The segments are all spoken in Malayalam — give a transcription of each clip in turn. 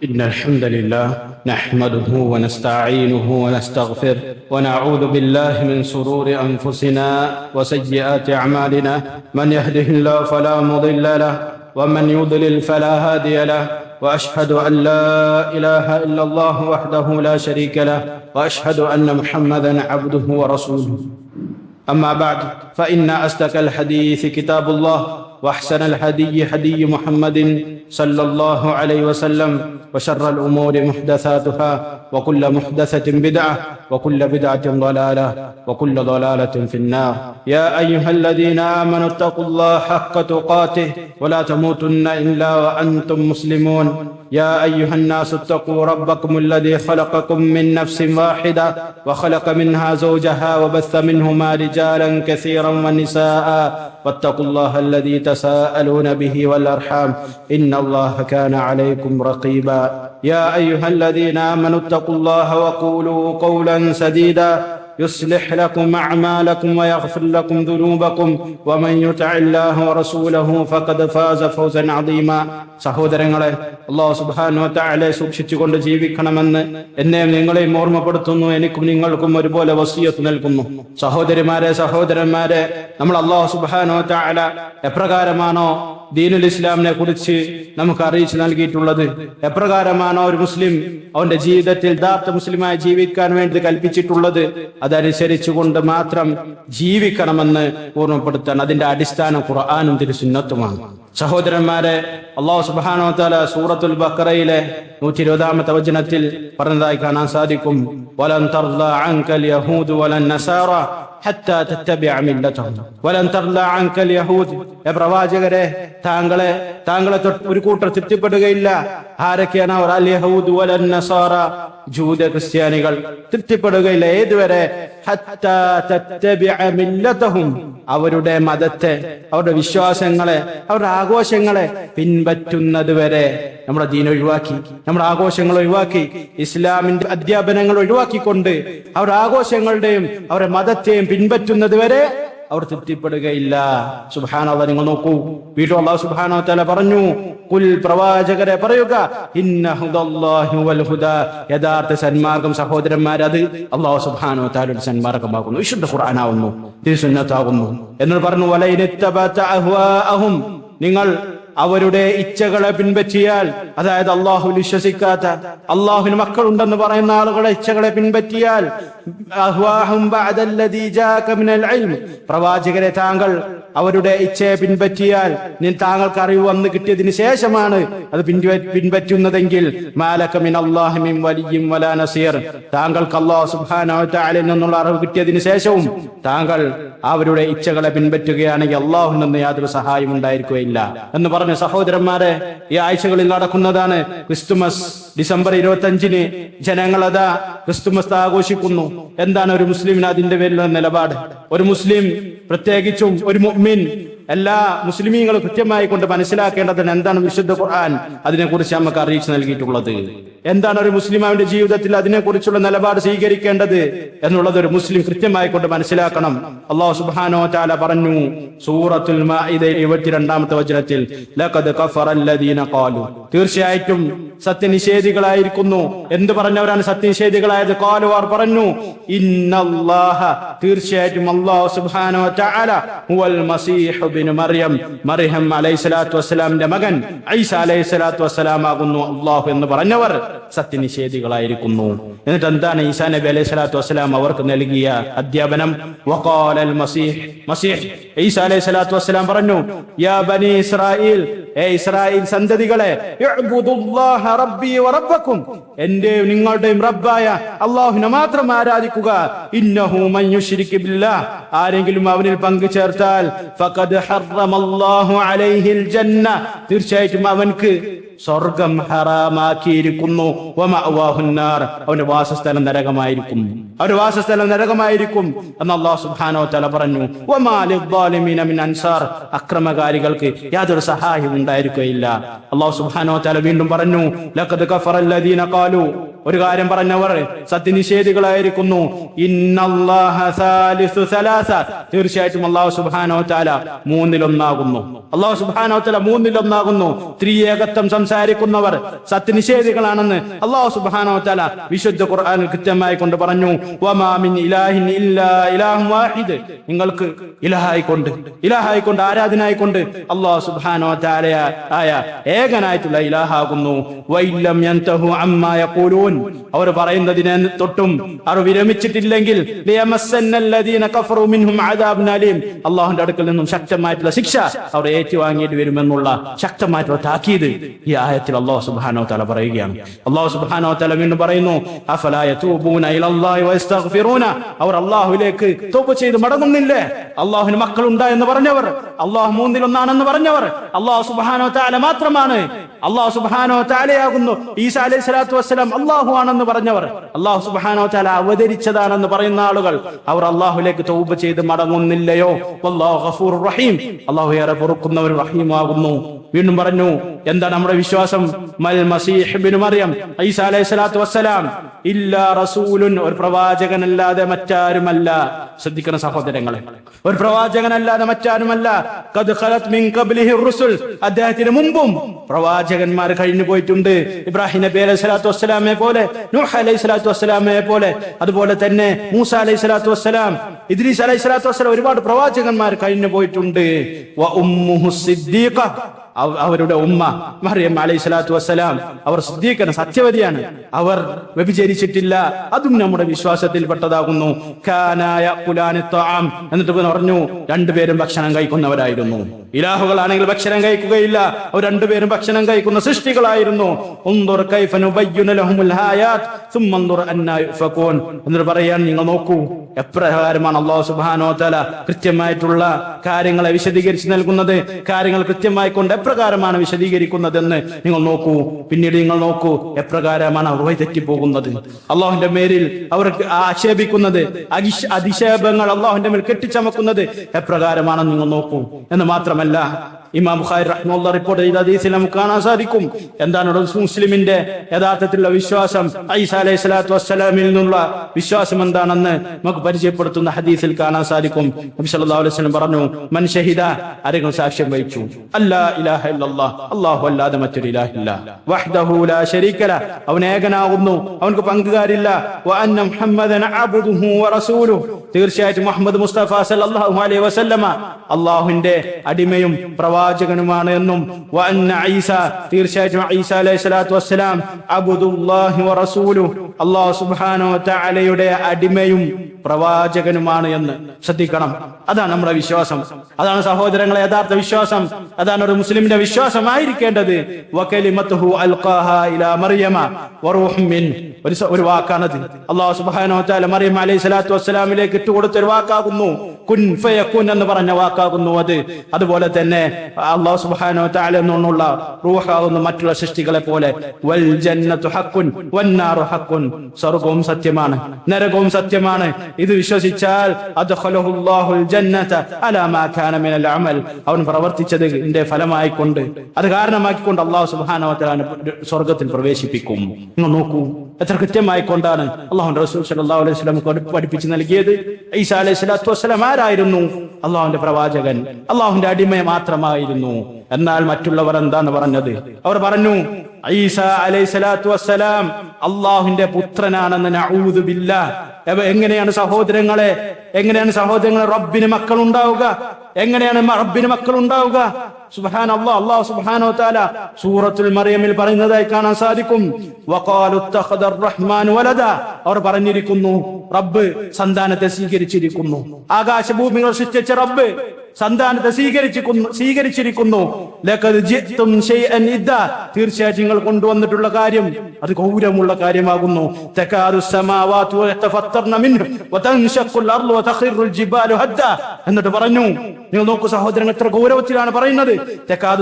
إن الحمد لله نحمده ونستعينه ونستغفر ونعوذ بالله من سرور أنفسنا وسيئات أعمالنا. من يهده الله فلا مضل له ومن يضلل فلا هادي له. وأشهد أن لا إله إلا الله وحده لا شريك له. وأشهد أن محمدا عبده ورسوله. أما بعد فإن أصدق الحديث كتاب الله. وأحسن الهدي هدي محمد صلى الله عليه وسلم وشر الأمور محدثاتها وكل محدثة بدعة وكل بدعة ضلالة وكل ضلالة في النار. يا أيها الذين آمنوا اتقوا الله حق تقاته ولا تموتن إلا وأنتم مسلمون. يا أيها الناس اتقوا ربكم الذي خلقكم من نفس واحدة وخلق منها زوجها وبث منهما رجالا كثيرا ونساء واتقوا الله الذي تساءلون به والأرحام إن الله كان عليكم رقيبا. يا أيها الذين آمنوا اتقوا الله وقولوا قولا سديدا. يصلح لكم أعمالكم ويغفر لكم ذنوبكم ومن يطع الله ورسوله فقد فاز فوزا عظيما സഹോദരങ്ങളെ അള്ളാഹു സുബാനോ താഴെ സൂക്ഷിച്ചുകൊണ്ട് ജീവിക്കണമെന്ന് എന്നെയും നിങ്ങളെയും ഓർമ്മപ്പെടുത്തുന്നു എനിക്കും നിങ്ങൾക്കും ഒരുപോലെ വസീയത്ത് നൽകുന്നു സഹോദരിമാരെ സഹോദരന്മാരെ നമ്മൾ അള്ളാഹു സുബാനോ താഴ എപ്രകാരമാണോ ദീനുൽ ഇസ്ലാമിനെ കുറിച്ച് നമുക്ക് അറിയിച്ചു നൽകിയിട്ടുള്ളത് എപ്രകാരമാണോ ഒരു മുസ്ലിം അവന്റെ ജീവിതത്തിൽ യഥാർത്ഥ മുസ്ലിമായി ജീവിക്കാൻ വേണ്ടി കൽപ്പിച്ചിട്ടുള്ളത്? അതനുസരിച്ചുകൊണ്ട് മാത്രം ജീവിക്കണമെന്ന് ഓർമ്മപ്പെടുത്താൻ അതിന്റെ അടിസ്ഥാനം ഖുർആാനും തിരുസുന്നത്തുമാണ് സഹോദരന്മാരെ അള്ളാഹു സുബാനോ സൂറത്തുൽ ബക്കറയിലെ നൂറ്റി ഇരുപതാമത്തെ വചനത്തിൽ പറഞ്ഞതായി കാണാൻ സാധിക്കും. അങ്കൽ പ്രവാചകരെ താങ്കളെ താങ്കളെ ഒരു കൂട്ടർ തൃപ്തിപ്പെടുകയില്ല. ആരൊക്കെയാണ്? അവർ അൽ യഹൂദ് ജൂത ക്രിസ്ത്യാനികൾ. തൃപ്തിപ്പെടുകയില്ല. ഏതുവരെ? അവരുടെ മതത്തെ അവരുടെ വിശ്വാസങ്ങളെ അവരുടെ ആഘോഷങ്ങളെ പിൻപറ്റുന്നത് വരെ നമ്മുടെ ദീൻ ഒഴിവാക്കി. നമ്മുടെ ആഘോഷങ്ങൾ ഒഴിവാക്കി. ഇസ്ലാമിന്റെ അധ്യാപനങ്ങൾ ഒഴിവാക്കിക്കൊണ്ട് അവരുടെ ആഘോഷങ്ങളുടെയും അവരുടെ മതത്തെയും പിൻപറ്റുന്നത് വരെ അവർ തൃപ്തിപ്പെടുകയില്ല. സുബാനവ നിങ്ങൾ നോക്കൂ. വീട്ടു അള്ളാഹു സുബാനോ തല പറഞ്ഞു കുൽ പ്രവാചകരെ പറയുക യഥാർത്ഥ സന്മാർഗം സഹോദരന്മാർ അത് അള്ളാഹു സുബാനോ താലയുടെ സന്മാർഗമാകുന്നു വിശുദ്ധ ഖുർആനാവുന്നു തിരുസുന്നത്താകുന്നു. എന്ന് പറഞ്ഞു വലയിനെത്തബഅത അഹ്വാഅഹും. നിങ്ങൾ അവരുടെ ഇച്ഛകളെ പിൻപറ്റിയാൽ അതായത് അള്ളാഹു വിശ്വസിക്കാത്ത അള്ളാഹുവിന് മക്കളുണ്ടെന്ന് പറയുന്ന ആളുകളുടെ ഇച്ഛകളെ പിൻപറ്റിയാൽ പ്രവാചകരെ താങ്കൾ അവരുടെ ഇച്ഛയെ പിൻപറ്റിയാൽ താങ്കൾക്ക് അറിവ് വന്ന് കിട്ടിയതിന് ശേഷമാണ് അത് പിൻപ- പിൻപറ്റുന്നതെങ്കിൽ വലിയ്യിൻ വലാ നസീർ. താങ്കൾക്ക് വ തആലയിൽ നിന്നുള്ള അറിവ് കിട്ടിയതിന് ശേഷവും താങ്കൾ അവരുടെ ഇച്ഛകളെ പിൻപറ്റുകയാണെങ്കിൽ അള്ളാഹു നിന്ന് യാതൊരു സഹായം ഉണ്ടായിരിക്കുകയില്ല. എന്ന് പറഞ്ഞ സഹോദരന്മാരെ ഈ ആഴ്ചകളിൽ നടക്കുന്നതാണ് ക്രിസ്തുമസ് ഡിസംബർ ഇരുപത്തി അഞ്ചിന് ജനങ്ങളതാ ക്രിസ്തുമസ് ആഘോഷിക്കുന്നു. എന്താണ് ഒരു മുസ്ലിമിന് അതിന്റെ പേരിലുള്ള നിലപാട്? ഒരു മുസ്ലിം പ്രത്യേകിച്ചും ഒരു മുഅ്മിൻ. എല്ലാ മുസ്ലിമീങ്ങളും കൃത്യമായി കൊണ്ട് മനസ്സിലാക്കേണ്ടതിന് എന്താണ് വിശുദ്ധ ഖുർആൻ? അതിനെക്കുറിച്ച് നമുക്ക് അറിയിച്ചു നൽകിയിട്ടുള്ളത്. എന്താണ് ഒരു മുസ്ലിം അവന്റെ ജീവിതത്തിൽ അതിനെക്കുറിച്ചുള്ള നിലപാട് സ്വീകരിക്കേണ്ടത് എന്നുള്ളത് ഒരു മുസ്ലിം കൃത്യമായി കൊണ്ട് മനസ്സിലാക്കണം. അള്ളാഹു സുബ്ഹാനഹു ചാല പറഞ്ഞു സൂറത്തുൽ ഇരുപത്തിരണ്ടാമത്തെ വചനത്തിൽ തീർച്ചയായിട്ടും സത്യനിഷേധികളായിരിക്കുന്നു. എന്ത് പറഞ്ഞവരാണ് സത്യനിഷേധികളായത്? കാലുവാർ പറഞ്ഞു ഇന്നല്ലാഹ തീർച്ചയായിട്ടും വ തആല ഹുവൽ മസീഹ് ഇബ്നു മറിയം. മറിയം അലൈഹിസ്സലാത്തു വസ്സലാമിന്റെ മകൻ ഐസ അലൈഹിസ്സലാത്തു വസ്സലാം ആകുന്നു. അല്ലാഹു എന്ന് പറഞ്ഞവർ സത്യനിഷേധികളായിരിക്കുന്നു. എന്നിട്ട് എന്താണ് ഈസാ നബി അലൈഹി സ്വലാത്തു വസ്സലാം അവർക്ക് നൽകിയ അധ്യാപനം? വഖാലൽ മസീഹ്. മസീഹ് ഈസ അലൈഹി സ്വലാത്തു വസ്സലാം പറഞ്ഞു യാ ബനി ഇസ്രായേൽ ഏ ഇസ്രായേൽ സന്തതികളെ ഇഅ്ബുദുല്ലാഹ റബ്ബി വറബ്ബക്കും എന്റെ നിങ്ങളുടെയും റബ്ബായ അള്ളാഹുവിനെ മാത്രം ആരാധിക്കുക. ഇന്നഹു ആരെങ്കിലും അവനിൽ പങ്കു ചേർത്താൽ ഫഖദ് അലൈഹിൽ തീർച്ചയായിട്ടും അവൻക്ക് സ്വർഗം ഹറാമാക്കിയിരിക്കുന്നു. അവന്റെ വാസസ്ഥലം നരകമായിരിക്കും. അവന്റെ വാസസ്ഥലം നരകമായിരിക്കും എന്ന് അള്ളാഹു സുബ്ഹാനഹു തല പറഞ്ഞു. അൻസാർ അക്രമകാരികൾക്ക് യാതൊരു സഹായം ഉണ്ടായിരിക്കുകയില്ല. അള്ളാഹു സുബ്ഹാനഹു തല വീണ്ടും പറഞ്ഞു ഖാലു. ഒരു കാര്യം പറഞ്ഞവർ സത്യനിഷേധികളായിരിക്കുന്നു. തീർച്ചയായിട്ടും അള്ളാഹു സുബ്ഹാനഹു ചാല മൂന്നിലൊന്നാകുന്നു. അള്ളാഹു സുബാനോത്തല മൂന്നിലൊന്നാകുന്നു. ത്രിയേകത്വം സംസാരിക്കുന്നവർ സത്യനിഷേധികളാണെന്ന് അള്ളാഹു സുബാനോത്തല വിശുദ്ധ ഖുർആനിൽ കൃത്യമായി കൊണ്ട് പറഞ്ഞു. നിങ്ങൾക്ക് ഇലഹായിക്കൊണ്ട് ഇലഹായിക്കൊണ്ട് ആരാധനായിക്കൊണ്ട് അള്ളാഹു സുബാനോത്താല ആയ ഏകനായിട്ടുള്ള ഇലാഹാകുന്നു. അവർ പറയുന്നതിന് തൊട്ടും അവർ വിരമിച്ചിട്ടില്ലെങ്കിൽ അള്ളാഹുന്റെ അടുക്കൽ നിന്നും ശക്തമായിട്ടുള്ള ശിക്ഷ അവർ ഏറ്റുവാങ്ങിയിട്ട് വരുമെന്നുള്ള ശക്തമായിട്ടുള്ള താക്കീത് ഈ ആയത്തിൽ അള്ളാഹു സുബ്ഹാനഹു തആല പറയുകയാണ്. അള്ളാഹു സുബ്ഹാനഹു തആല വീണ്ടും പറയുന്നു അവർ അള്ളാഹുലേക്ക് തൗബ ചെയ്ത് മടങ്ങുന്നില്ലേ? അള്ളാഹുവിന് മക്കളുണ്ട് എന്ന് പറഞ്ഞവർ അള്ളാഹു മൂന്നിലൊന്നാണെന്ന് പറഞ്ഞവർ അള്ളാഹു സുബ്ഹാനഹു തആല മാത്രമാണ്. അള്ളാഹു സുബ്ഹാനഹു തആലയാകുന്നു ഈസ അലൈഹി സ്വലാത്തു വസ്സലാം അള്ളാഹു ആണെന്ന് പറഞ്ഞവർ. അള്ളാഹു സുബാനോ ചാല അവതരിച്ചതാണെന്ന് പറയുന്ന ആളുകൾ. അവർ അള്ളാഹുലേക്ക് തൗബ ചെയ്ത് മടങ്ങുന്നില്ലയോ? ഗഫൂർ റഹീം. അള്ളാഹു ഏറെ പൊറുക്കുന്നവർ റഹീമാകുന്നു. വീണ്ടും പറഞ്ഞു എന്താ നമ്മുടെ വിശ്വാസം? മൽ മസീഹ് മറിയം വസ്സലാം ഇല്ലാ റസൂലുൻ ഒരു പ്രവാചകനല്ലാതെ മറ്റാരുമല്ല. ശ്രദ്ധിക്കുന്ന സഹോദരങ്ങളെ. ഒരു പ്രവാചകനല്ലാതെ മറ്റാരുമല്ല. ഖദ് ഖലത് മിൻ ഖബ്ലിഹി റുസുൽ അദ്ദേഹത്തിന് മുമ്പും പ്രവാചകന്മാർ കഴിഞ്ഞു പോയിട്ടുണ്ട്. ഇബ്രാഹിം നബി അലൈഹി സ്വലാത്തു വസ്സലാമെ പോലെ നൂഹ് അലൈഹി സ്വലാത്തു വസ്സലാമെ പോലെ അതുപോലെ തന്നെ മൂസ അലൈഹി സ്വലാത്തു വസ്സലാം ഇദ്രീസ് അലൈഹി സ്വലാത്തു വസ്സലാം ഒരുപാട് പ്രവാചകന്മാർ കഴിഞ്ഞു പോയിട്ടുണ്ട്. വ ഉമ്മുഹു സിദ്ദീഖ അവരുടെ ഉമ്മ മറിയം അലൈഹി സ്വലാത്തു വസ്സലാം അവർ സിദ്ദീഖന സത്യവതിയാണ്. അവർ വ്യഭിചരിച്ചിട്ടില്ല. അതും നമ്മുടെ വിശ്വാസത്തിൽ പെട്ടതാകുന്നു. എന്നിട്ട് പറഞ്ഞു രണ്ടുപേരും ഭക്ഷണം കഴിക്കുന്നവരായിരുന്നു. ഇലാഹുകളാണെങ്കിൽ ഭക്ഷണം കഴിക്കുകയില്ല. അവർ രണ്ടുപേരും ഭക്ഷണം കഴിക്കുന്ന സൃഷ്ടികളായിരുന്നു. എന്നിട്ട് പറയാൻ നിങ്ങൾ നോക്കൂ എപ്രകാരമാണ് അള്ളാഹു സുബാനോ തല കൃത്യമായിട്ടുള്ള കാര്യങ്ങളെ വിശദീകരിച്ച് നൽകുന്നത്. കാര്യങ്ങൾ കൃത്യമായി കൊണ്ട് എപ്രകാരമാണ് വിശദീകരിക്കുന്നതെന്ന് നിങ്ങൾ നോക്കൂ. പിന്നീട് നിങ്ങൾ നോക്കൂ എപ്രകാരമാണ് അവർ വഴിതെറ്റിപ്പോകുന്നത് അള്ളാഹുന്റെ മേലിൽ അവർക്ക് ആക്ഷേപിക്കുന്നത് അതിശേപങ്ങൾ അള്ളാഹുന്റെ മേൽ കെട്ടിച്ചമക്കുന്നത് എപ്രകാരമാണെന്ന് നിങ്ങൾ നോക്കൂ. എന്ന് മാത്രമല്ല ഇമാം ബുഖാരി റഹ്മുള്ള റിപ്പോർട്ട് ചെയ്ത ഹദീസിൽ നമുക്ക് കാണാൻ സാധിക്കും. എന്താണ് മുസ്ലിമിന്റെ യഥാർത്ഥത്തിലുള്ള വിശ്വാസം? ഐസ അലൈഹി സ്വലാത്തു വസ്സലാമിൽ നിന്നുള്ള വിശ്വാസം എന്താണെന്ന് നമുക്ക് പരിചയപ്പെടുത്തുന്ന ഹദീസിൽ കാണാൻ സാധിക്കും. നബി സല്ലല്ലാഹു അലൈഹി വസല്ലം പറഞ്ഞു മൻ ഷഹിദ ആരെങ്കിലും സാക്ഷ്യം വഹിച്ചു. അല്ലാ ഇലാഹ ഇല്ലല്ലാഹ് അല്ലാഹു അല്ലാതെ മറ്റൊരു ഇലാഹില്ല വഹ്ദഹു ലാ ശരീക ല അവൻ ഏകനാകുന്നു അവൻക്ക് പങ്കുകാരില്ല. വ അന്ന മുഹമ്മദൻ അബ്ദുഹു വ റസൂലുഹു തീർച്ചയായിട്ടും മുഹമ്മദ് മുസ്തഫ സല്ലല്ലാഹു അലൈഹി വസല്ലമ അല്ലാഹുവിന്റെ അടിമയും പ്രവാചകനുമാണ് എന്നും തീർച്ചയായിട്ടും ഈസ അലൈഹി വസ്സലാം അബ്ദുല്ലാഹി റസൂലുഹു അല്ലാഹു സുബ്ഹാനഹു വ അടിമയും പ്രവാചകനുമാണ് എന്ന് ശ്രദ്ധിക്കണം. അതാണ് നമ്മുടെ വിശ്വാസം. അതാണ് സഹോദരങ്ങളെ യഥാർത്ഥ വിശ്വാസം. അതാണ് ഒരു മുസ്ലിമിന്റെ വിശ്വാസമായിരിക്കേണ്ടത്. ഒരു വാക്കാണത്. അള്ളാഹു സുബ്ഹാനഹു വ മറിയം അലൈഹി സ്വലാത്തു വസ്സലാമിലേക്ക് ഇട്ടുകൊടുത്ത ഒരു വാക്കാകുന്നു. കുൻ ഫയകുൻ എന്ന് പറഞ്ഞ വാക്കാകുന്നു അത്. അതുപോലെ തന്നെ അള്ളാഹു സുബാനോ താല എന്നുള്ള റൂഹാവുന്ന മറ്റുള്ള സൃഷ്ടികളെ പോലെ വൽ ജന്നത്തു ഹക്കുൻ വന്നാറു ഹക്കുൻ സ്വർഗവും സത്യമാണ് നരകവും സത്യമാണ്. ഇത് വിശ്വസിച്ചാൽ അമൽ. അവൻ പ്രവർത്തിച്ചതിന്റെ ഫലമായിക്കൊണ്ട് അത് കാരണമാക്കിക്കൊണ്ട് അള്ളാഹു സുബാനോ താല സ്വർഗത്തിൽ പ്രവേശിപ്പിക്കും. നിങ്ങൾ നോക്കൂ. എത്ര കൃത്യമായി കൊണ്ടാണ് അള്ളാഹു റസൂൽ അലൈഹി നൽകിയത്? ഈസാ അലൈഹി സ്വലാത്തു വസ്സലാം ആരായിരുന്നു? അള്ളാഹുന്റെ പ്രവാചകൻ. അള്ളാഹുന്റെ അടിമ മാത്രമായിരുന്നു. എന്നാൽ മറ്റുള്ളവർ എന്താണ് പറഞ്ഞത്? അവർ പറഞ്ഞു ഈസ അലൈഹി സ്വലാത്തു വസ്സലാം അള്ളാഹുവിന്റെ പുത്രനാണെന്ന് എവ- എങ്ങനെയാണ് സഹോദരങ്ങളെ എങ്ങനെയാണ് സഹോദരങ്ങളെ റബ്ബിന് മക്കൾ ഉണ്ടാവുക എങ്ങനെയാണ് റബ്ബിന് മക്കൾ ഉണ്ടാവുക സുബ്ഹാൻ അള്ളാഹ് അല്ലാഹു സുബ്ഹാനഹു താല സൂറത്തുൽ മറിയമിൽ പറയുന്നതായി കാണാൻ സാധിക്കും. റഹ്മാൻ വലത അവർ പറഞ്ഞിരിക്കുന്നു റബ്ബ് സന്താനത്തെ സ്വീകരിച്ചിരിക്കുന്നു. ആകാശഭൂമികൾ സൃഷ്ടിച്ച റബ്ബ് സന്താനത്തെ സ്വീകരിച്ചിരിക്കുന്നു. സ്വീകരിച്ചിരിക്കുന്നു തീർച്ചയായും നിങ്ങൾ കൊണ്ടുവന്നിട്ടുള്ള കാര്യം അത് ഗൗരവമുള്ള കാര്യമാകുന്നു. എന്നിട്ട് പറഞ്ഞു നിങ്ങൾ നോക്കൂ സഹോദരങ്ങൾ എത്ര ഗൗരവത്തിലാണ് പറയുന്നത്.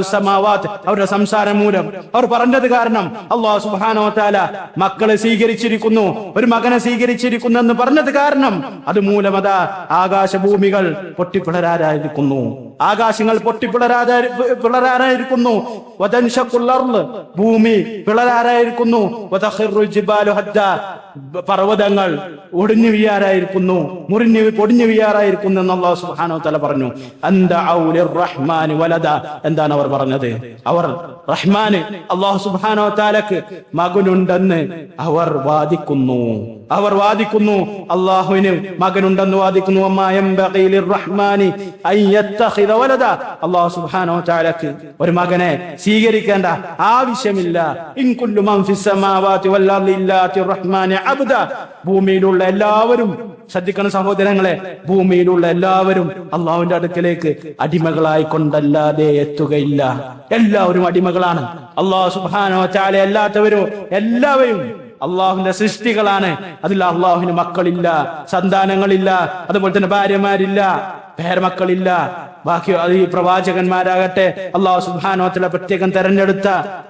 സമാവാത്ത് അവരുടെ സംസാരം മൂലം. അവർ പറഞ്ഞത് കാരണം അള്ളാഹു സുഹാനോ താല മക്കളെ സ്വീകരിച്ചിരിക്കുന്നു ഒരു മകനെ സ്വീകരിച്ചിരിക്കുന്നു എന്ന് പറഞ്ഞത് കാരണം അത് മൂലം ആകാശഭൂമികൾ ആകാശഭൂമികൾ gunung ആകാശങ്ങൾ പൊട്ടിപ്പിളരാതെ പിളരാനായിരിക്കുന്നു. വതൻഷക്കുള്ളർന്ന് ഭൂമി പിളരാനായിരിക്കുന്നു. പർവതങ്ങൾ ഒടിഞ്ഞു വീയാറായിരിക്കുന്നു മുറിഞ്ഞു പൊടിഞ്ഞു വീയാറായിരിക്കുന്നു എന്നുള്ള സുഹാനോ തആല പറഞ്ഞു. റഹ്മാൻ വലദ. എന്താണ് അവർ പറഞ്ഞത്? അവർ റഹ്മാന് അള്ളാഹു സുബ്ഹാനഹു താലക്ക് മകനുണ്ടെന്ന് അവർ വാദിക്കുന്നു. അവർ വാദിക്കുന്നു. അള്ളാഹുവിന് മകനുണ്ടെന്ന് വാദിക്കുന്നു. അമ്മായം റഹ്മാനി അയ്യത്തഖിദ വലത. അള്ളാഹു സുബ്ഹാനഹു തആലക്ക് ഒരു മകനെ സ്വീകരിക്കേണ്ട ആവശ്യമില്ല. In Kullu Fizz Rahmani അബ്ദ. ഭൂമിയിലുള്ള എല്ലാവരും ശ്രദ്ധിക്കണം സഹോദരങ്ങളെ ഭൂമിയിലുള്ള എല്ലാവരും അള്ളാഹുവിന്റെ അടുക്കലേക്ക് അടിമകളായി കൊണ്ടല്ലാതെ എത്തുകയില്ല. എല്ലാവരും അടിമകളാണ്. അള്ളാഹു സുബാനോ ചാല അല്ലാത്തവരോ? എല്ലാവരും അള്ളാഹുവിന്റെ സൃഷ്ടികളാണ്. അതിൽ അള്ളാഹുവിന് മക്കളില്ല സന്താനങ്ങളില്ല അതുപോലെ തന്നെ ഭാര്യമാരില്ല പേരമക്കളില്ല ബാക്കി ഈ പ്രവാചകന്മാരാകട്ടെ അള്ളാഹു സുബാനോത്തിലെ പ്രത്യേകം തെരഞ്ഞെടുത്ത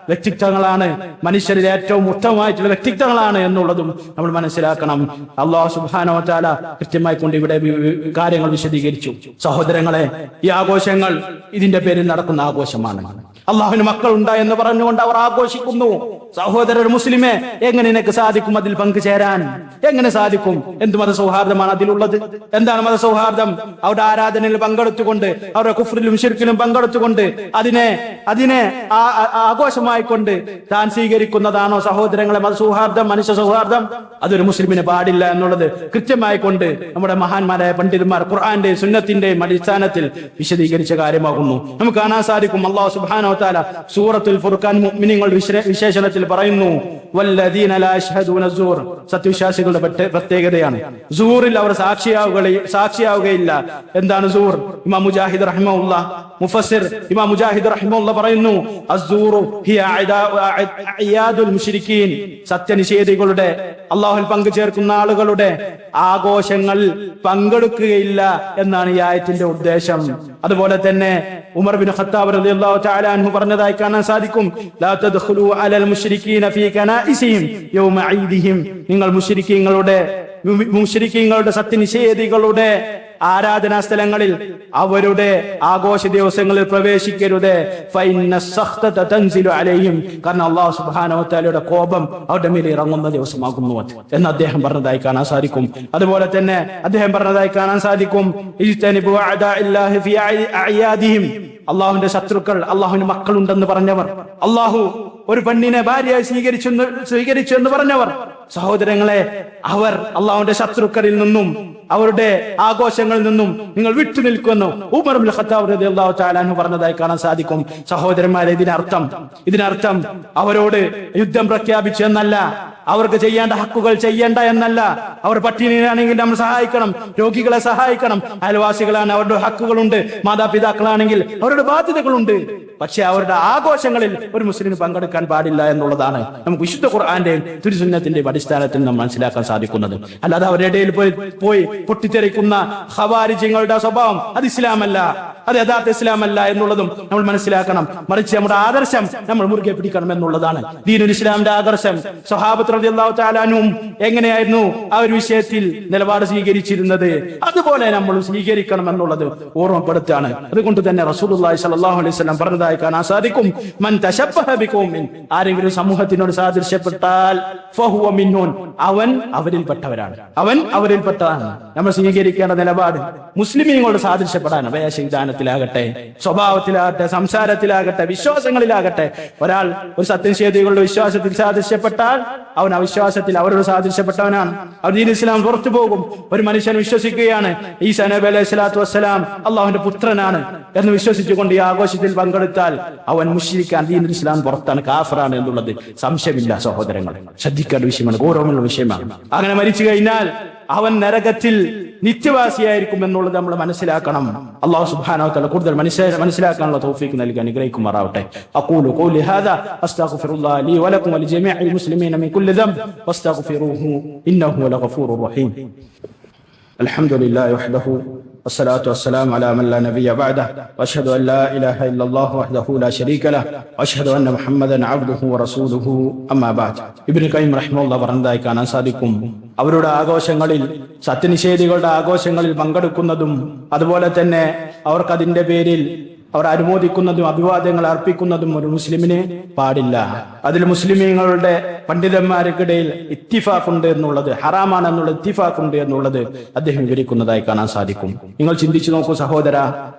വ്യക്തിത്വങ്ങളാണ്. മനുഷ്യരിൽ ഏറ്റവും ഉത്തമമായിട്ടുള്ള വ്യക്തിത്വങ്ങളാണ് എന്നുള്ളതും നമ്മൾ മനസ്സിലാക്കണം. അള്ളാഹു സുബാനോത്താല കൃത്യമായി കൊണ്ട് ഇവിടെ കാര്യങ്ങൾ വിശദീകരിച്ചു. സഹോദരങ്ങളെ ഈ ആഘോഷങ്ങൾ ഇതിന്റെ പേരിൽ നടക്കുന്ന ആഘോഷമാണ്. അള്ളാഹുവിന് മക്കൾ ഉണ്ടായി എന്ന് പറഞ്ഞുകൊണ്ട് അവർ ആഘോഷിക്കുന്നു. സഹോദരർ മുസ്ലിമെ എങ്ങനെ നിനക്ക് സാധിക്കും അതിൽ പങ്കുചേരാൻ? എങ്ങനെ സാധിക്കും? എന്ത് മതസൗഹാർദ്ദമാണ് അതിലുള്ളത്? എന്താണ് മതസൗഹാർദ്ദം? അവരുടെ ആരാധനയിൽ പങ്കെടുത്തുകൊണ്ട് അവരുടെ കുഫ്രിലും ശിർക്കിലും പങ്കെടുത്തുകൊണ്ട് അതിനെ അതിനെ ആഘോഷമായിക്കൊണ്ട് താൻ സ്വീകരിക്കുന്നതാണോ സഹോദരങ്ങളെ മതസൗഹാർദ്ദം മനുഷ്യ സൗഹാർദ്ദം? അതൊരു മുസ്ലിമിന് പാടില്ല എന്നുള്ളത് കൃത്യമായി കൊണ്ട് നമ്മുടെ മഹാന്മാരായ പണ്ഡിതന്മാർ ഖുർആന്റെയും സുന്നത്തിന്റെയും അടിസ്ഥാനത്തിൽ വിശദീകരിച്ച കാര്യമാകുന്നു. നമുക്ക് കാണാൻ സാധിക്കും അള്ളാഹു സുബാനോ താല സൂറത്തുൽ ഫുർഖാൻ മുഅ്മിനീങ്ങൾ വിശേ- വിശേഷണത്തിൽ പറയുന്നു സത്യവിശ്വാസികളുടെ പ്രത്യേകതയാണ്. സൂറിൽ അവർ സാക്ഷിയാവുക സാക്ഷിയാവുകയില്ല. എന്താണ് സൂർ? ഇമാ മുജാഹിദ് റഹ്മുള്ള മുഫസിർ ഇമാ മുജാഹിദ് റഹ്മുള്ള പറയുന്നു സത്യനിഷേധികളുടെ അള്ളാഹുൽ പങ്കു ചേർക്കുന്ന ആളുകളുടെ ആഘോഷങ്ങൾ പങ്കെടുക്കുകയില്ല എന്നാണ് ഈ ആയത്തിന്റെ ഉദ്ദേശം. അതുപോലെ തന്നെ ഉമർ ബിൻ ഖത്താബ് റളിയല്ലാഹു തആല അൻഹു പറഞ്ഞതായി കാണാൻ സാധിക്കും. ലാ തദ്ഖുലു അലൽ മുശ്രിക്കീന ഫീ കനാഇസിഹിം യൗമ ഈദിഹിം. നിങ്ങൾ മുശ്രിക്കീങ്ങളുടെ മുശ്രിക്കീങ്ങളുടെ സത്യനിഷേധികളുടെ ആരാധനാ സ്ഥലങ്ങളിൽ അവരുടെ ആഘോഷ ദിവസങ്ങളിൽ പ്രവേശിക്കരുത് അലയും കാരണം അള്ളാഹു സുബാനോത്താലയുടെ കോപം അവരുടെ മേൽ ഇറങ്ങുന്ന ദിവസമാകുന്നു എന്ന് അദ്ദേഹം പറഞ്ഞതായി കാണാൻ സാധിക്കും. അതുപോലെ തന്നെ അദ്ദേഹം പറഞ്ഞതായി കാണാൻ സാധിക്കും. അള്ളാഹുവിന്റെ ശത്രുക്കൾ അള്ളാഹുവിന് മക്കളുണ്ടെന്ന് പറഞ്ഞവർ അള്ളാഹു ഒരു പെണ്ണിനെ ഭാര്യയായി സ്വീകരിച്ചു സ്വീകരിച്ചു എന്ന് പറഞ്ഞവർ സഹോദരങ്ങളെ അവർ അള്ളാഹുവിന്റെ ശത്രുക്കളിൽ നിന്നും അവരുടെ ആഘോഷങ്ങളിൽ നിന്നും നിങ്ങൾ വിട്ടു നിൽക്കുന്നു ഉമർ ഖത്താബ് റളിയല്ലാഹു തആല പറഞ്ഞതായി കാണാൻ സാധിക്കും. സഹോദരന്മാരെ ഇതിനർത്ഥം ഇതിനർത്ഥം അവരോട് യുദ്ധം പ്രഖ്യാപിച്ചു എന്നല്ല. അവർക്ക് ചെയ്യേണ്ട ഹക്കുകൾ ചെയ്യേണ്ട എന്നല്ല. അവർ പട്ടിണിയാണെങ്കിൽ നമ്മൾ സഹായിക്കണം രോഗികളെ സഹായിക്കണം. അയൽവാസികളാണ് അവരുടെ ഹക്കുകളുണ്ട് മാതാപിതാക്കളാണെങ്കിൽ അവരുടെ ബാധ്യതകളുണ്ട്. പക്ഷെ അവരുടെ ആഘോഷങ്ങളിൽ ഒരു മുസ്ലിം പങ്കെടുക്കാൻ പാടില്ല എന്നുള്ളതാണ് നമുക്ക് വിശുദ്ധ ഖുർആന്റെയും തിരുസുന്നത്തിന്റെയും അടിസ്ഥാനത്തിൽ നാം മനസ്സിലാക്കാൻ സാധിക്കുന്നത്. അല്ലാതെ അവരുടെ ഇടയിൽ പോയി പോയി പൊട്ടിത്തെറിക്കുന്ന ഹവാരിജ്യങ്ങളുടെ സ്വഭാവം അത് ഇസ്ലാമല്ല. അത് യഥാർത്ഥ ഇസ്ലാമല്ല എന്നുള്ളതും നമ്മൾ മനസ്സിലാക്കണം. മറിച്ച് നമ്മുടെ ആദർശം നമ്മൾ മുറുകെ പിടിക്കണം എന്നുള്ളതാണ്. ദീനുൽ ഇസ്ലാമിന്റെ ആദർശം. തആലാനും എങ്ങനെയായിരുന്നു ആ ഒരു വിഷയത്തിൽ നിലപാട് സ്വീകരിച്ചിരുന്നത്? അതുപോലെ നമ്മൾ സ്വീകരിക്കണം എന്നുള്ളത് ഓർമ്മപ്പെടുത്തുകയാണ്. അതുകൊണ്ട് തന്നെ റസൂലുള്ളാഹി സ്വല്ലല്ലാഹു അലൈഹി വസല്ലം പറഞ്ഞതായി കാണാൻ സാധിക്കും. മൻ തശബ്ബഹ ആരെങ്കിലും സമൂഹത്തിനോട് സാദൃശ്യപ്പെട്ടാൽ ഫഹുവ അവൻ അവരിൽപ്പെട്ടവരാണ്. അവൻ അവരിൽപ്പെട്ടതാണ്. നമ്മൾ സ്വീകരിക്കേണ്ട നിലപാട് മുസ്ലിമീങ്ങളോട് സാദൃശ്യപ്പെടാൻ വേഷവിധാനത്തിലാകട്ടെ സ്വഭാവത്തിലാകട്ടെ സംസാരത്തിലാകട്ടെ വിശ്വാസങ്ങളിലാകട്ടെ. ഒരാൾ ഒരു സത്യനിഷേധികളുടെ വിശ്വാസത്തിൽ സാദൃശ്യപ്പെട്ടാൽ അവൻ അവിശ്വാസത്തിൽ അവരോട് സാദൃശ്യപ്പെട്ടവനാണ്. അവർ ദീൻ ഇസ്ലാം പുറത്തു പോകും. ഒരു മനുഷ്യൻ വിശ്വസിക്കുകയാണ് ഈ സനബ് അലൈഹി സ്വലാത്തു വസ്സലാം അള്ളാഹുവിന്റെ പുത്രനാണ് എന്ന് വിശ്വസിച്ചുകൊണ്ട് ഈ ആഘോഷത്തിൽ പങ്കെടുത്താൽ അവൻ മുഷിരിക്കാൻ ദീൻ ഇസ്ലാം പുറത്താണ് കാഫറാണ് എന്നുള്ളത് സംശയമില്ല സഹോദരങ്ങൾ ശ്രദ്ധിക്കേണ്ട വിഷയമാണ് ഗൗരവമുള്ള വിഷയമാണ്. അങ്ങനെ മരിച്ചു കഴിഞ്ഞാൽ അവൻ നരകത്തിൽ നിത്യവാസിയായിരിക്കും എന്നുള്ളത് നമ്മൾ മനസ്സിലാക്കണം അള്ളാഹു സുബ്ഹാനഹു വതആല കൂടുതൽ മനസ്സിലാ മനസ്സിലാക്കാനുള്ള തൗഫീക്ക് നൽകി അനുഗ്രഹിക്കുമാറാവട്ടെ അഖൂലു ഖൗലി ഹാദാ അസ്തഗ്ഫിറുല്ലാഹ ലീ വലക്കും വലിജമീഇൽ മുസ്ലിമീന മിൻ കുല്ലി ദംബ് വസ്തഗ്ഫിറൂഹു ഇന്നഹു ലഗഫൂറുർ റഹീം الحمد لله وحده والصلاة والسلام على من لا نبي بعده وأشهد أن لا إله إلا الله وحده لا شريك له وأشهد أن محمدا عبده ورسوله أما بعد ابن قيم رحمه الله പറഞ്ഞതായി كان സാധിക്കും അവരുടെ ആഘോഷങ്ങളിൽ സത്യനിഷേധികളുടെ ആഘോഷങ്ങളിൽ പങ്കെടുക്കുന്നതും അതുപോലെ തന്നെ അവർക്കതിന്റെ പേരിൽ അവർ അനുമോദിക്കുന്നതും അഭിവാദ്യങ്ങൾ അർപ്പിക്കുന്നതും ഒരു മുസ്ലിമിനെ പാടില്ല. അതിൽ മുസ്ലിമീങ്ങളുടെ പണ്ഡിതന്മാർക്കിടയിൽ ഇത്തിഫാഖുണ്ട് എന്നുള്ളത് ഹറാമാണ് എന്നുള്ള ഇത്തിഫാഖുണ്ട് എന്നുള്ളത് അദ്ദേഹം വിവരിക്കുന്നതായി കാണാൻ സാധിക്കും. നിങ്ങൾ ചിന്തിച്ചു നോക്കൂ സഹോദര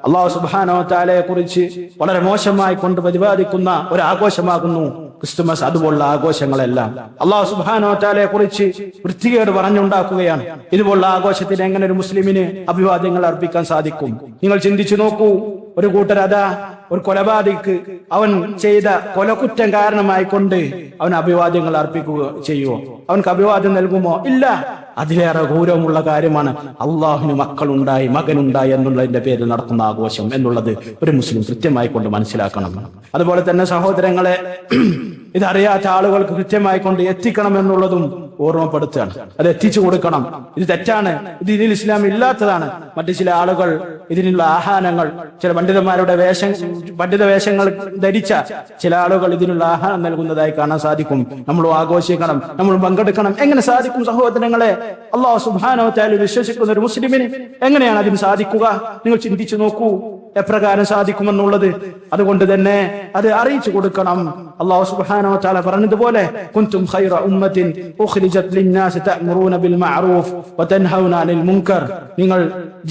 അള്ളാഹു സുബാനോ താലയെ കുറിച്ച് വളരെ മോശമായി കൊണ്ട് പ്രതിപാദിക്കുന്ന ഒരു ആഘോഷമാകുന്നു ക്രിസ്തുമസ്. അതുപോലുള്ള ആഘോഷങ്ങളെല്ലാം അള്ളാഹു സുബാനോ താലയെ കുറിച്ച് വൃത്തികേട് പറഞ്ഞുണ്ടാക്കുകയാണ്. ഇതുപോലുള്ള ആഘോഷത്തിന് എങ്ങനെ ഒരു മുസ്ലിമിന് അഭിവാദ്യങ്ങൾ അർപ്പിക്കാൻ സാധിക്കും? നിങ്ങൾ ചിന്തിച്ചു നോക്കൂ ഒരു കൂട്ടർ അതാ ഒരു കൊലപാതകക്ക് അവൻ ചെയ്ത കൊലകുറ്റം കാരണമായി കൊണ്ട് അവൻ അഭിവാദ്യങ്ങൾ അർപ്പിക്കുക ചെയ്യുമോ അവൻക്ക് അഭിവാദ്യം നൽകുമോ? ഇല്ല. അതിലേറെ ഗൗരവമുള്ള കാര്യമാണ് അള്ളാഹുന് മക്കളുണ്ടായി മകനുണ്ടായി എന്നുള്ളതിന്റെ പേരിൽ നടത്തുന്ന ആഘോഷം എന്നുള്ളത് ഒരു മുസ്ലിം കൃത്യമായി കൊണ്ട് മനസ്സിലാക്കണം. അതുപോലെ തന്നെ സഹോദരങ്ങളെ ഇതറിയാത്ത ആളുകൾക്ക് കൃത്യമായി കൊണ്ട് എത്തിക്കണം എന്നുള്ളതും ഓർമ്മപ്പെടുത്തുകയാണ്. അത് എത്തിച്ചു കൊടുക്കണം. ഇത് തെറ്റാണ്. ഇത് ഇതിൽ ഇസ്ലാം ഇല്ലാത്തതാണ്. മറ്റു ചില ആളുകൾ ഇതിനുള്ള ആഹാരങ്ങൾ ചില പണ്ഡിതന്മാരുടെ വേഷം പണ്ഡിത വേഷങ്ങൾ ധരിച്ച ചില ആളുകൾ ഇതിനുള്ള ആഹാരം നൽകുന്നതായി കാണാൻ സാധിക്കും. നമ്മൾ ആഘോഷിക്കണം നമ്മൾ പങ്കെടുക്കണം. എങ്ങനെ സാധിക്കും സഹോദരങ്ങളെ? അള്ളാഹു സുബാനോത്തായാലും വിശ്വസിക്കുന്ന ഒരു മുസ്ലിമിന് എങ്ങനെയാണ് അതിന് സാധിക്കുക? നിങ്ങൾ ചിന്തിച്ചു നോക്കൂ. എപ്രകാരം സാധിക്കുമെന്നുള്ളത് അതുകൊണ്ട് തന്നെ അത് അറിയിച്ചു കൊടുക്കണം. അള്ളാഹു സുബ്ഹാനഹു വതആല പറഞ്ഞതുപോലെ കുൻതും ഖൈറ ഉമ്മത്തിൻ ഉഖ്രിജത് ലിന്നാസ് തഅ്മുറൂന ബിൽ മഅറൂഫ് വതൻഹൗന അനിൽ മുൻകർ. നിങ്ങൾ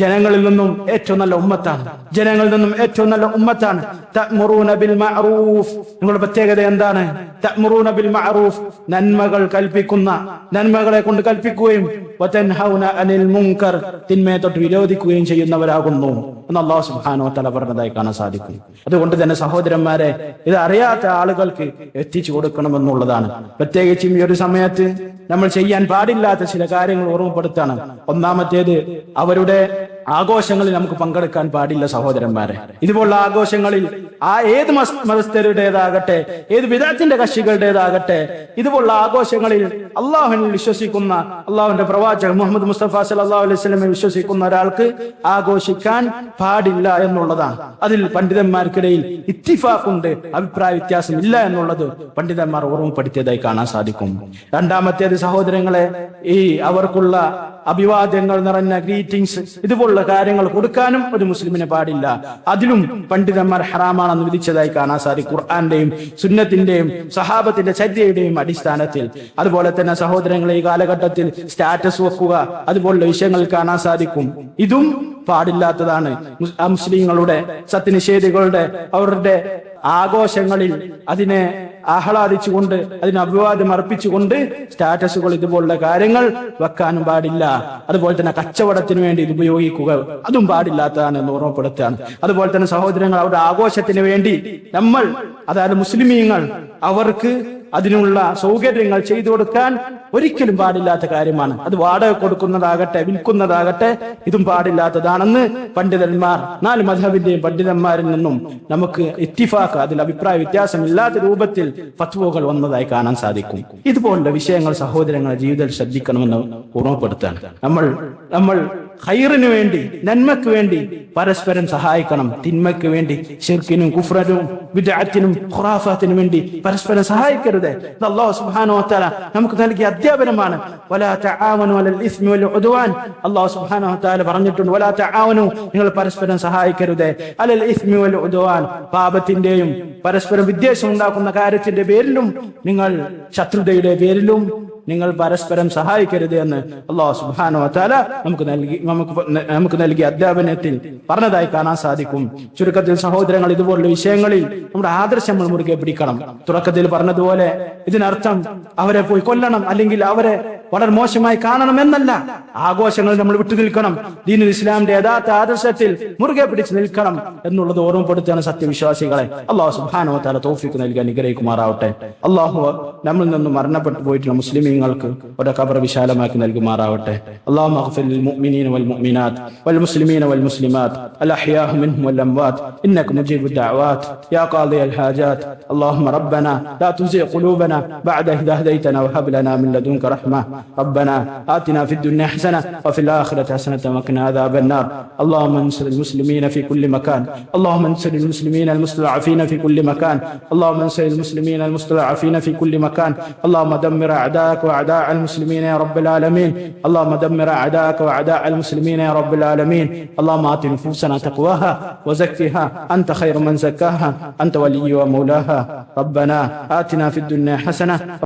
ജനങ്ങളിൽ നിന്നും ഏറ്റവും നല്ല ഉമ്മത്താണ്. ജനങ്ങളിൽ നിന്നും ഏറ്റവും നല്ല ഉമ്മത്താണ്. തഅ്മുറൂന ബിൽ മഅറൂഫ്. നിങ്ങളുടെ പ്രത്യേകത എന്താണ്? തഅ്മുറൂന ബിൽ മഅറൂഫ്. നന്മകൾ കൽപ്പിക്കുന്ന നന്മകളെ കൊണ്ട് കൽപ്പിക്കുകയും വതൻഹൗന അനിൽ മുൻകർ തിന്മയെ തൊട്ട് വിരോധിക്കുകയും ചെയ്യുന്നവരാകുന്നു എന്ന് അള്ളാഹു സുബ്ഹാനഹു വതആല പറഞ്ഞതായി കാണാൻ സാധിക്കും. അതുകൊണ്ട് തന്നെ സഹോദരന്മാരെ ഇത് അറിയാത്ത ആളുകൾക്ക് എത്തിച്ചു കൊടുക്കണമെന്നുള്ളതാണ്. പ്രത്യേകിച്ചും ഈ ഒരു സമയത്ത് നമ്മൾ ചെയ്യാൻ പാടില്ലാത്ത ചില കാര്യങ്ങൾ ഓർമ്മപ്പെടുത്താണ്. ഒന്നാമത്തേത് അവരുടെ ആഘോഷങ്ങളിൽ നമുക്ക് പങ്കെടുക്കാൻ പാടില്ല സഹോദരന്മാരെ. ഇതുപോലുള്ള ആഘോഷങ്ങളിൽ ആ ഏത് മതസ്ഥരുടേതാകട്ടെ ഏത് വിദാത്തിന്റെ കക്ഷികളുടേതാകട്ടെ ഇതുപോലുള്ള ആഘോഷങ്ങളിൽ അള്ളാഹുവിൽ വിശ്വസിക്കുന്ന അള്ളാഹുവിന്റെ പ്രവാചകൻ മുഹമ്മദ് മുസ്തഫ സല്ലല്ലാഹു അലൈഹി സ്വലമെ വിശ്വസിക്കുന്ന ഒരാൾക്ക് ആഘോഷിക്കാൻ പാടില്ല എന്നുള്ളതാണ്. അതിൽ പണ്ഡിതന്മാർക്കിടയിൽ ഇത്തിഫാഖുണ്ട് അഭിപ്രായ വ്യത്യാസം ഇല്ല എന്നുള്ളത് പണ്ഡിതന്മാർ ഓർമ്മപ്പെടുത്തിയതായി കാണാൻ സാധിക്കും. രണ്ടാമത്തേത് സഹോദരങ്ങളെ ഈ അവർക്കുള്ള അഭിവാദ്യങ്ങൾ നിറഞ്ഞ ഗ്രീറ്റിംഗ്സ് ഇതുപോലുള്ള കാര്യങ്ങൾ കൊടുക്കാനും ഒരു മുസ്ലിമിന് പാടില്ല. അതിലും പണ്ഡിതന്മാർ ഹറാമാണെന്ന് വിധിച്ചതായി കാണാൻ സാധിക്കും. ഖുർആന്റെയും സുന്നത്തിന്റെയും സഹാബത്തിന്റെ ചര്യയുടെയും അടിസ്ഥാനത്തിൽ. അതുപോലെ തന്നെ സഹോദരങ്ങളെ ഈ കാലഘട്ടത്തിൽ സ്റ്റാറ്റസ് വെക്കുക അതുപോലുള്ള വിഷയങ്ങൾ കാണാൻ സാധിക്കും. ഇതും പാടില്ലാത്തതാണ്. മുസ്- മുസ്ലിങ്ങളുടെ സത്യനിഷേധികളുടെ അവരുടെ ആഘോഷങ്ങളിൽ അതിനെ ആഹ്ലാദിച്ചുകൊണ്ട് അതിന് അഭിവാദ്യം അർപ്പിച്ചുകൊണ്ട് സ്റ്റാറ്റസുകൾ ഇതുപോലുള്ള കാര്യങ്ങൾ വെക്കാനും പാടില്ല. അതുപോലെ തന്നെ കച്ചവടത്തിന് വേണ്ടി ഇത് ഉപയോഗിക്കുക അതും പാടില്ലാത്തതാണ് എന്ന് ഓർമ്മപ്പെടുത്തുകയാണ്. അതുപോലെ തന്നെ സഹോദരങ്ങൾ അവരുടെ ആഘോഷത്തിന് വേണ്ടി നമ്മൾ അതായത് മുസ്ലിമീങ്ങൾ അവർക്ക് അതിനുള്ള സൗകര്യങ്ങൾ ചെയ്തു കൊടുക്കാൻ ഒരിക്കലും പാടില്ലാത്ത കാര്യമാണ്. അത് വാടക കൊടുക്കുന്നതാകട്ടെ വിൽക്കുന്നതാകട്ടെ ഇതും പാടില്ലാത്തതാണെന്ന് പണ്ഡിതന്മാർ നാല് മധബിന്റെയും പണ്ഡിതന്മാരിൽ നിന്നും നമുക്ക് ഇത്തിഫാക്ക് അതിൽ അഭിപ്രായ വ്യത്യാസമില്ലാത്ത രൂപത്തിൽ ഫത്വകൾ വന്നതായി കാണാൻ സാധിക്കും. ഇതുപോലുള്ള വിഷയങ്ങൾ സഹോദരങ്ങളെ ജീവിതത്തിൽ ശ്രദ്ധിക്കണമെന്ന് ഓർമ്മപ്പെടുത്താൻ നമ്മൾ നമ്മൾ ഹൈറിന് വേണ്ടി നന്മക്ക് വേണ്ടി പരസ്പരം സഹായിക്കണം. തിന്മയ്ക്ക് വേണ്ടി ഷിർക്കിനും കുഫ്രനും വിദ്യാർത്ഥിനും ഖുറാഫാത്തിനും വേണ്ടി പരസ്പരം സഹായിക്കരുത്. അല്ലാഹു സുബ്ഹാനഹു വതആല നമുക്ക് നൽകിയ അധ്യാപനമാണ്. വലാ തആവനു അലൽ ഇസ്മി വൽ അല്ലാഹു സുബ്ഹാനഹു വതആല പറഞ്ഞിട്ടുണ്ട് വലാ തആവനു നിങ്ങൾ പരസ്പരം സഹായിക്കരുത്. അലൽ ഇസ്മി വൽ ഉദ്വാൻ പാപത്തിന്റെയും പരസ്പരം വിദ്വേഷം ഉണ്ടാക്കുന്ന കാര്യത്തിന്റെ പേരിലും നിങ്ങൾ ശത്രുതയുടെ പേരിലും നിങ്ങൾ പരസ്പരം സഹായിക്കരുത് എന്ന് അള്ളാഹു സുബാന നമുക്ക് നൽകി നമുക്ക് നമുക്ക് നൽകിയ അധ്യാപനത്തിൽ പറഞ്ഞതായി കാണാൻ സാധിക്കും. ചുരുക്കത്തിൽ സഹോദരങ്ങൾ ഇതുപോലുള്ള വിഷയങ്ങളിൽ നമ്മുടെ ആദർശം മുറുകെ പിടിക്കണം. തുടക്കത്തിൽ പറഞ്ഞതുപോലെ ഇതിനർത്ഥം അവരെ പോയി കൊല്ലണം അല്ലെങ്കിൽ അവരെ വളരെ മോശമായി കാണണം എന്നല്ല ആഘോഷങ്ങൾ നമ്മൾ വിട്ടു നിൽക്കണം ദീനുൽ ഇസ്ലാമിന്റെ യഥാർത്ഥ ആദർശത്തിൽ മുറുകെ പിടിച്ച് നിൽക്കണം എന്നുള്ളത് ഓർമ്മപ്പെടുത്തുകയാണ് സത്യവിശ്വാസികളെ അള്ളാഹു സുബ്ഹാനഹു വ തആല തൗഫീഖ് നൽകി അനുഗ്രഹിക്കുമാറാവട്ടെ അള്ളാഹു നമ്മിൽ നിന്ന് മരണപ്പെട്ടു പോയിട്ടുള്ള മുസ്ലിമീങ്ങൾക്ക് ഒരു ഖബർ വിശാലമാക്കി നൽകുമാറാവട്ടെ അള്ളാഹു മഗ്ഫിർ ലിൽ മുഅ്മിനീന വൽ മുഅ്മിനാത്ത് വൽ മുസ്ലിമീന വൽ മുസ്ലിമാത്ത് അൽ അഹ്യാഹു മിൻഹും വൽ അംവാത്ത് إنك مجيب الدعوات يا قاضي الحاجات اللهم ربنا لا تزغ قلوبنا بعد إذ هديتنا وهب لنا من لدنك رحمة ربنا آتنا في الدنيا حسنة وفي الآخرة حسنة وقنا عذاب النار. اللهم انصر المسلمين في كل مكان. اللهم انصر المسلمين المستضعفين في كل مكان. اللهم انصر المسلمين المستضعفين في كل مكان. اللهم دمر أعداءك وأعداء المسلمين يا رب العالمين. اللهم دمر أعداءك وأعداء المسلمين يا رب العالمين. اللهم آت نفوسنا تقواها وزكها. أنت خير من زكاها. أنت ولي ومولاها. ربنا آتنا في الدنيا حسنة